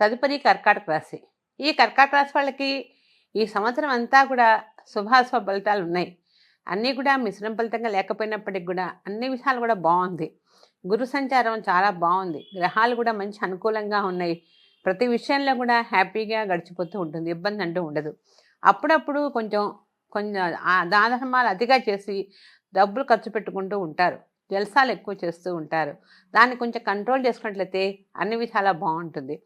తదుపరి కర్కాటక రాశి. ఈ కర్కాటక రాశి వాళ్ళకి ఈ సంవత్సరం అంతా కూడా శుభాశుభ ఫలితాలు ఉన్నాయి. అన్నీ కూడా మిశ్రమ ఫలితంగా లేకపోయినప్పటికి కూడా అన్ని విషయాలు కూడా బాగుంది. గురు సంచారం చాలా బాగుంది. గ్రహాలు కూడా మంచి అనుకూలంగా ఉన్నాయి. ప్రతి విషయంలో కూడా హ్యాపీగా గడిచిపోతూ ఉంటుంది. ఇబ్బంది అంటూ ఉండదు. అప్పుడప్పుడు కొంచెం కొంచెం దానధర్మాలు అతిగా చేసి డబ్బులు ఖర్చు పెట్టుకుంటూ ఉంటారు. జల్సాలు ఎక్కువ చేస్తూ ఉంటారు. దాన్ని కొంచెం కంట్రోల్ చేసుకున్నట్లయితే అన్ని విధాలా బాగుంటుంది.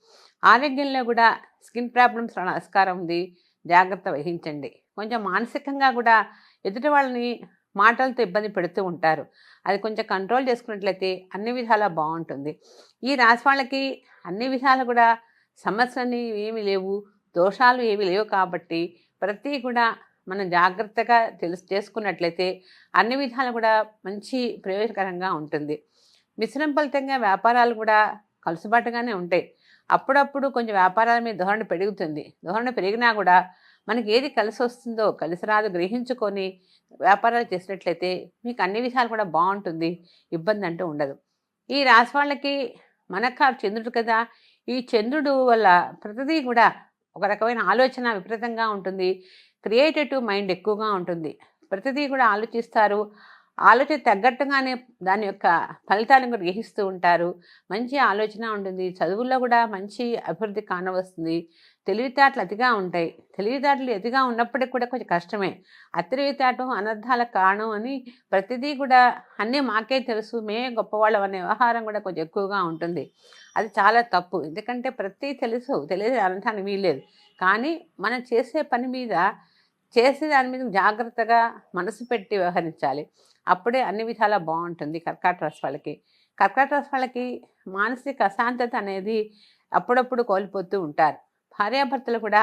ఆరోగ్యంలో కూడా స్కిన్ ప్రాబ్లమ్స్ రావడం ఆస్కారం ఉంది. జాగ్రత్త వహించండి. కొంచెం మానసికంగా కూడా ఎదుటి వాళ్ళని మాటలతో ఇబ్బంది పెడుతూ ఉంటారు. అది కొంచెం కంట్రోల్ చేసుకున్నట్లయితే అన్ని విధాలా బాగుంటుంది. ఈ రాశి వాళ్ళకి అన్ని విధాలు కూడా సమస్యలు ఏమీ లేవు. దోషాలు ఏమీ లేవు కాబట్టి ప్రతి కూడా మనం జాగ్రత్తగా తెలుసు చేసుకున్నట్లయితే అన్ని విధాలు కూడా మంచి ప్రయోజనకరంగా ఉంటుంది. మిశ్రమ ఫలితంగా వ్యాపారాలు కూడా కలుసుబాటుగానే ఉంటాయి. అప్పుడప్పుడు కొంచెం వ్యాపారాల మీద ధోరణి పెరుగుతుంది. ధోరణి పెరిగినా కూడా మనకి ఏది కలిసి వస్తుందో కలిసి రాదు గ్రహించుకొని వ్యాపారాలు చేసినట్లయితే మీకు అన్ని విషయాలు కూడా బాగుంటుంది. ఇబ్బంది అంటూ ఉండదు. ఈ రాశి వాళ్ళకి మనకు చంద్రుడు కదా. ఈ చంద్రుడు వల్ల ప్రతిదీ కూడా ఒక రకమైన ఆలోచన విపరీతంగా ఉంటుంది. క్రియేటివ్ మైండ్ ఎక్కువగా ఉంటుంది. ప్రతిదీ కూడా ఆలోచిస్తారు. ఆలోచన తగ్గట్టుగానే దాని యొక్క ఫలితాలను కూడా గ్రహిస్తూ ఉంటారు. మంచి ఆలోచన ఉంటుంది. చదువుల్లో కూడా మంచి అభివృద్ధి కానవస్తుంది. తెలివితేటలు అతిగా ఉంటాయి. తెలివితేటలు అతిగా ఉన్నప్పటికీ కూడా కొంచెం కష్టమే. అతిరివితేటం అనర్థాల కారణం అని ప్రతిదీ కూడా అన్నీ మాకే తెలుసు. మేమే గొప్పవాళ్ళం అనే వ్యవహారం కూడా కొంచెం ఎక్కువగా ఉంటుంది. అది చాలా తప్పు. ఎందుకంటే ప్రతి తెలుసు. తెలియదు అనడానికి వీల్లేదు. కానీ మనం చేసే పని మీద చేసే దాని మీద జాగ్రత్తగా మనసు పెట్టి వ్యవహరించాలి. అప్పుడే అన్ని విధాలా బాగుంటుంది కర్కాట రాశి వాళ్ళకి. కర్కాట రాశి వాళ్ళకి మానసిక అశాంతత అనేది అప్పుడప్పుడు కోల్పోతూ ఉంటారు. భార్యాభర్తలు కూడా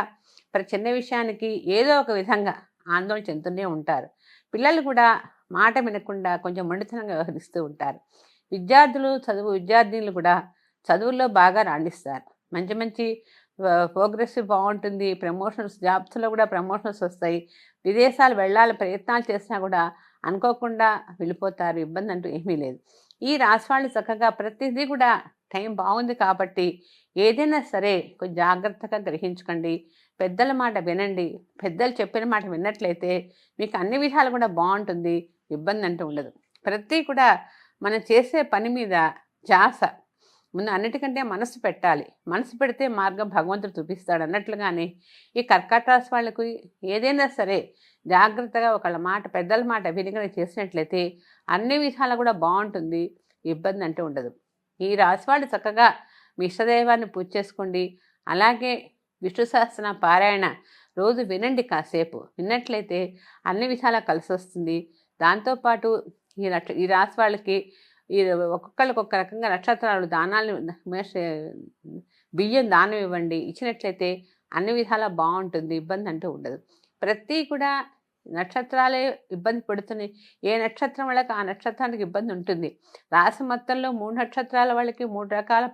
ప్రతి చిన్న విషయానికి ఏదో ఒక విధంగా ఆందోళన చెందుతూనే ఉంటారు. పిల్లలు కూడా మాట వినకుండా కొంచెం మొండితనంగా వ్యవహరిస్తూ ఉంటారు. విద్యార్థులు చదువు విద్యార్థినులు కూడా చదువుల్లో బాగా రాణిస్తారు. మంచి మంచి ప్రోగ్రెస్ బాగుంటుంది. ప్రమోషన్స్ జాబ్స్లో కూడా ప్రమోషన్స్ వస్తాయి. విదేశాలు వెళ్ళాలి ప్రయత్నాలు చేసినా కూడా అనుకోకుండా వెళ్ళిపోతారు. ఇబ్బంది అంటూ ఏమీ లేదు. ఈ రాశి వాళ్ళు చక్కగా ప్రతిదీ కూడా టైం బాగుంది కాబట్టి ఏదైనా సరే కొంచెం జాగ్రత్తగా గ్రహించుకోండి. పెద్దల మాట వినండి. పెద్దలు చెప్పిన మాట విన్నట్లయితే మీకు అన్ని విధాలు కూడా బాగుంటుంది. ఇబ్బంది అంటూ ఉండదు. ప్రతి కూడా మనం చేసే పని మీద జాస ముందు అన్నిటికంటే మనసు పెట్టాలి. మనసు పెడితే మార్గం భగవంతుడు చూపిస్తాడు అన్నట్లుగానే ఈ కర్కాటక రాశి వాళ్ళకు ఏదైనా సరే జాగ్రత్తగా ఒకళ్ళ మాట పెద్దల మాట వినిగన చేసినట్లయితే అన్ని విధాలు కూడా బాగుంటుంది. ఇబ్బంది అంటే ఉండదు. ఈ రాశి వాళ్ళు చక్కగా మీ ఇష్టదైవాన్ని పూజ చేసుకోండి. అలాగే విష్ణు సహస్రన పారాయణ రోజు వినండి కాసేపు. విన్నట్లయితే అన్ని విధాలా కలిసి వస్తుంది. దాంతోపాటు ఈ ఈ రాశి వాళ్ళకి ఈ ఒక్కొక్కళ్ళకి ఒక్క రకంగా నక్షత్రాలు దానాలు మేష- బియ్యం దానం ఇవ్వండి. ఇచ్చినట్లయితే అన్ని విధాలా బాగుంటుంది ఇబ్బంది అంటూ ఉండదు. ప్రతి కూడా నక్షత్రాలే ఇబ్బంది పెడుతున్నాయి. ఏ నక్షత్రం వాళ్ళకి ఆ నక్షత్రానికి ఇబ్బంది ఉంటుంది. రాశి మొత్తంలో మూడు నక్షత్రాల వాళ్ళకి మూడు రకాల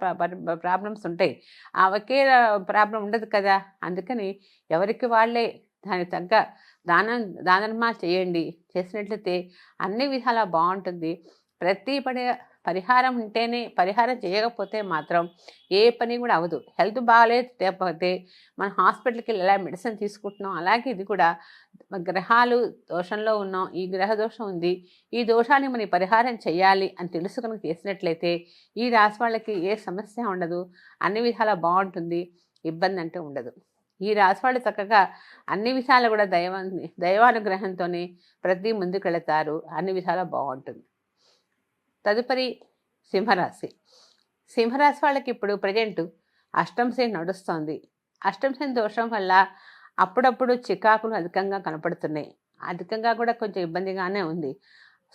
ప్రాబ్లమ్స్ ఉంటాయి. ఆ ఒకే ప్రాబ్లం ఉండదు కదా? అందుకని ఎవరికి వాళ్ళే దానికి తగ్గ దానం దానమా చేయండి. చేసినట్లయితే అన్ని విధాలా బాగుంటుంది. ప్రతి పడే పరిహారం ఉంటేనే పరిహారం చేయకపోతే మాత్రం ఏ పని కూడా అవ్వదు. హెల్త్ బాగాలేదు లేకపోతే మనం హాస్పిటల్కి వెళ్ళి ఎలా మెడిసిన్ తీసుకుంటున్నాం అలాగే ఇది కూడా గ్రహాలు దోషంలో ఉన్నాం ఈ గ్రహ దోషం ఉంది ఈ దోషాన్ని మనం పరిహారం చేయాలి అని తెలుసుకుని చేసినట్లయితే ఈ రాశి వాళ్ళకి ఏ సమస్య ఉండదు అన్ని విధాలా బాగుంటుంది ఇబ్బంది అంటే ఉండదు. ఈ రాశి వాళ్ళు చక్కగా అన్ని విధాలు కూడా దైవ దైవానుగ్రహంతోనే ప్రతి ముందుకు వెళతారు అన్ని విధాలా బాగుంటుంది. తదుపరి సింహరాశి. సింహరాశి వాళ్ళకి ఇప్పుడు ప్రజెంట్ అష్టం నడుస్తోంది. అష్టం దోషం వల్ల అప్పుడప్పుడు చికాకులు అధికంగా కనపడుతున్నాయి. అధికంగా కూడా కొంచెం ఇబ్బందిగానే ఉంది.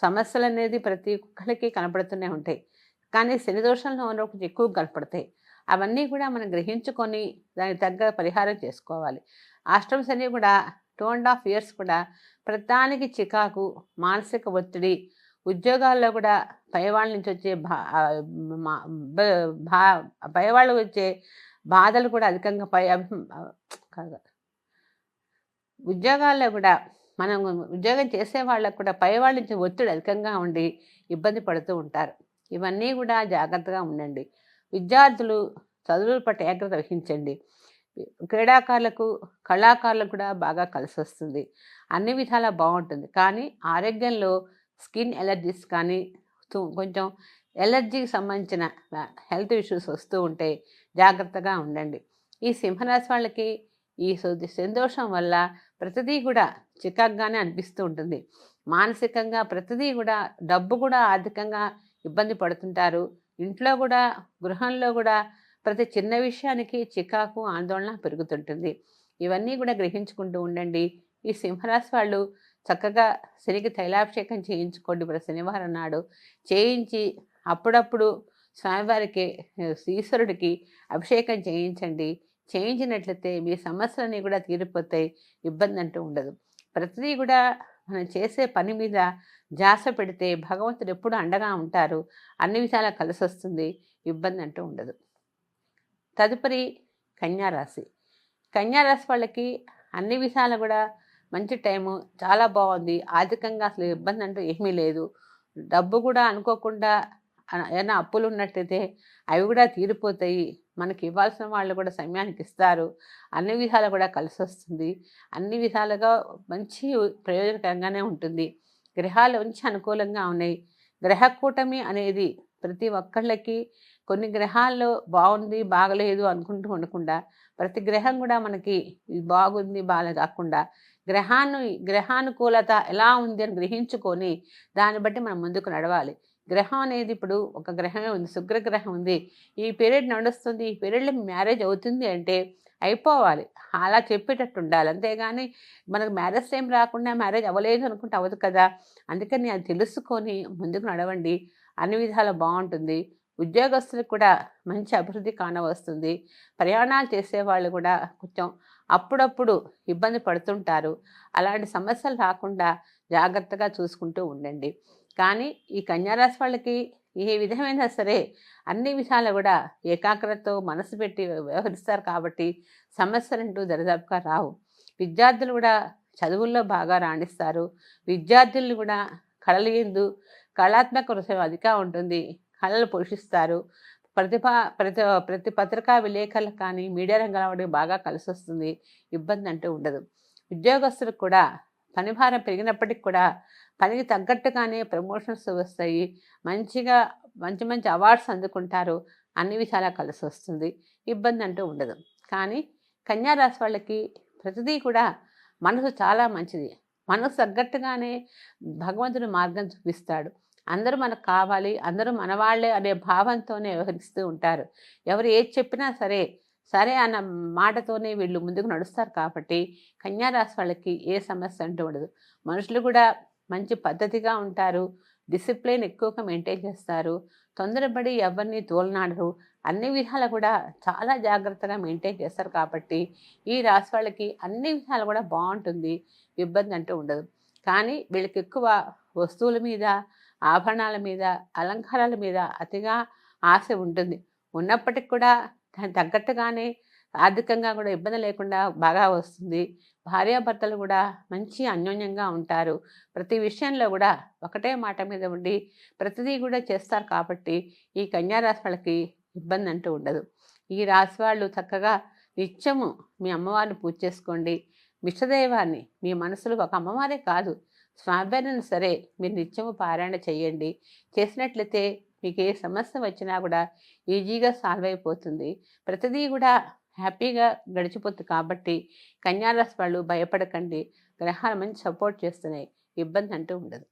సమస్యలు అనేది ప్రతి ఒక్కరికి కనపడుతూనే ఉంటాయి. కానీ శని దోషంలో ఉన్న కొంచెం ఎక్కువ కనపడతాయి. అవన్నీ కూడా మనం గ్రహించుకొని దానికి తగ్గ పరిహారం చేసుకోవాలి. అష్టం శని కూడా టూ అండ్ హాఫ్ ఇయర్స్ కూడా ప్రతానికి చికాకు మానసిక ఒత్తిడి ఉద్యోగాల్లో కూడా పైవాళ్ళ నుంచి వచ్చే భా భా పైవాళ్ళు వచ్చే బాధలు కూడా అధికంగా పై కాదు. ఉద్యోగాల్లో కూడా మనం ఉద్యోగం చేసే వాళ్ళకు కూడా పై వాళ్ళ నుంచి ఒత్తిడి అధికంగా ఉండి ఇబ్బంది పడుతూ ఉంటారు. ఇవన్నీ కూడా జాగ్రత్తగా ఉండండి. విద్యార్థులు చదువుల పట్ల ఏకాగ్రత వహించండి. క్రీడాకారులకు కళాకారులకు కూడా బాగా కలిసి వస్తుంది అన్ని విధాలా బాగుంటుంది. కానీ ఆరోగ్యంలో స్కిన్ ఎలర్జీస్ కానీ కొంచెం ఎలర్జీకి సంబంధించిన హెల్త్ ఇష్యూస్ వస్తూ ఉంటే జాగ్రత్తగా ఉండండి. ఈ సింహరాశి వాళ్ళకి ఈ సంతోషం వల్ల ప్రతిదీ కూడా చికాగ్గానే అనిపిస్తూ ఉంటుంది. మానసికంగా ప్రతిదీ కూడా డబ్బు కూడా ఆర్థికంగా ఇబ్బంది పడుతుంటారు. ఇంట్లో కూడా గృహంలో కూడా ప్రతి చిన్న విషయానికి చికాకు ఆందోళన పెరుగుతుంటుంది. ఇవన్నీ కూడా గ్రహించుకుంటూ ఉండండి. ఈ సింహరాశి వాళ్ళు చక్కగా శనికి తైలాభిషేకం చేయించుకోండి. ఇప్పుడు శనివారం నాడు చేయించి అప్పుడప్పుడు స్వామివారికి ఈశ్వరుడికి అభిషేకం చేయించండి. చేయించినట్లయితే మీ సమస్యలన్నీ కూడా తీరిపోతాయి. ఇబ్బంది అంటూ ఉండదు. ప్రతిదీ కూడా మనం చేసే పని మీద జాస పెడితే భగవంతుడు ఎప్పుడు అండగా ఉంటారు. అన్ని విధాలా కలిసి వస్తుంది. ఇబ్బంది అంటూ ఉండదు. తదుపరి కన్యారాశి. కన్యారాశి వాళ్ళకి అన్ని విధాలు కూడా మంచి టైము చాలా బాగుంది. ఆర్థికంగా అసలు ఇబ్బంది అంటూ ఏమీ లేదు. డబ్బు కూడా అనుకోకుండా ఏమైనా అప్పులు ఉన్నట్టయితే అవి కూడా తీరిపోతాయి. మనకి ఇవ్వాల్సిన వాళ్ళు కూడా సమయానికి ఇస్తారు. అన్ని విధాలు కూడా కలిసి వస్తుంది. అన్ని విధాలుగా మంచి ప్రయోజనకరంగానే ఉంటుంది. గ్రహాలు మంచి అనుకూలంగా ఉన్నాయి. గ్రహ కూటమి అనేది ప్రతి ఒక్కళ్ళకి కొన్ని గ్రహాల్లో బాగుంది బాగలేదు అనుకుంటూ ఉండకుండా ప్రతి గ్రహం కూడా మనకి ఇది బాగుంది బాగా కాకుండా గ్రహాన్ని గ్రహానుకూలత ఎలా ఉంది అని గ్రహించుకొని దాన్ని బట్టి మనం ముందుకు నడవాలి. గ్రహం అనేది ఇప్పుడు ఒక గ్రహమే ఉంది శుక్రగ్రహం ఉంది. ఈ పీరియడ్ నడుస్తుంది ఈ పీరియడ్లో మ్యారేజ్ అవుతుంది అంటే అయిపోవాలి. అలా చెప్పేటట్టు ఉండాలి. అంతేగాని మనకు మ్యారేజ్ టైం రాకుండా మ్యారేజ్ అవ్వలేదు అనుకుంటే అవ్వదు కదా. అందుకని అది తెలుసుకొని ముందుకు నడవండి. అన్ని విధాలు బాగుంటుంది. ఉద్యోగస్తులకు కూడా మంచి అభివృద్ధి కానవస్తుంది. ప్రయాణాలు చేసేవాళ్ళు కూడా కొంచెం అప్పుడప్పుడు ఇబ్బంది పడుతుంటారు. అలాంటి సమస్యలు రాకుండా జాగ్రత్తగా చూసుకుంటూ ఉండండి. కానీ ఈ కన్యారాశి వాళ్ళకి ఏ విధమైనా సరే అన్ని విషయాలు కూడా ఏకాగ్రతతో మనసు పెట్టి వ్యవహరిస్తారు కాబట్టి సమస్యలంటూ దరిదాపుగా రావు. విద్యార్థులు కూడా చదువుల్లో బాగా రాణిస్తారు. విద్యార్థులు కూడా కళలు ఎందు కళాత్మక హృదయం అధిక ఉంటుంది. కళలు పోషిస్తారు. ప్రతిభ ప్రతి ప్రతి పత్రికా విలేకరులకు కానీ మీడియా రంగంలో వాడికి బాగా కలిసి వస్తుంది ఇబ్బంది అంటూ ఉండదు. ఉద్యోగస్తులకు కూడా పనిభారం పెరిగినప్పటికి కూడా పనికి తగ్గట్టుగానే ప్రమోషన్స్ వస్తాయి. మంచిగా మంచి మంచి అవార్డ్స్ అందుకుంటారు. అన్ని విషయాలా కలిసి వస్తుంది ఇబ్బంది అంటూ ఉండదు. కానీ కన్యారాశి వాళ్ళకి ప్రతిదీ కూడా మనసు చాలా మంచిది. మనసు తగ్గట్టుగానే భగవంతుడు మార్గం చూపిస్తాడు. అందరూ మనకు కావాలి అందరూ మనవాళ్ళే అనే భావంతోనే వ్యవహరిస్తూ ఉంటారు. ఎవరు ఏది చెప్పినా సరే సరే అన్న మాటతోనే వీళ్ళు ముందుకు నడుస్తారు కాబట్టి కన్యారాశి వాళ్ళకి ఏ సమస్య అంటూ ఉండదు. మనుషులు కూడా మంచి పద్ధతిగా ఉంటారు డిసిప్లిన్ ఎక్కువగా మెయింటైన్ చేస్తారు తొందరపడి ఎవరిని తోలనాడరు అన్ని విధాలు కూడా చాలా జాగ్రత్తగా మెయింటైన్ చేస్తారు కాబట్టి ఈ రాశి వాళ్ళకి అన్ని విధాలు కూడా బాగుంటుంది ఇబ్బంది అంటూ ఉండదు. కానీ వీళ్ళకి ఎక్కువ వస్తువుల మీద ఆభరణాల మీద అలంకారాల మీద అతిగా ఆశ ఉంటుంది. ఉన్నప్పటికి కూడా దానికి తగ్గట్టుగానే ఆర్థికంగా కూడా ఇబ్బంది లేకుండా బాగా వస్తుంది. భార్యాభర్తలు కూడా మంచి అన్యోన్యంగా ఉంటారు. ప్రతి విషయంలో కూడా ఒకటే మాట మీద ఉండి ప్రతిదీ కూడా చేస్తారు కాబట్టి ఈ కన్యారాశి వాళ్ళకి ఇబ్బంది అంటూ ఉండదు. ఈ రాశి వాళ్ళు చక్కగా నిత్యము మీ అమ్మవారిని పూజ చేసుకోండి. మిష్టదైవాన్ని మీ మనసులో ఒక అమ్మవారే కాదు. స్వామివారిని సరే మీరు నిత్యము పారాయణ చేయండి. చేసినట్లయితే మీకు ఏ సమస్య వచ్చినా కూడా ఈజీగా సాల్వ్ అయిపోతుంది. ప్రతిదీ కూడా హ్యాపీగా గడిచిపోతుంది కాబట్టి కన్యారాశి వాళ్ళు భయపడకండి. గ్రహాలు మంచి సపోర్ట్ చేస్తున్నాయి. ఇబ్బంది అంటూ ఉండదు.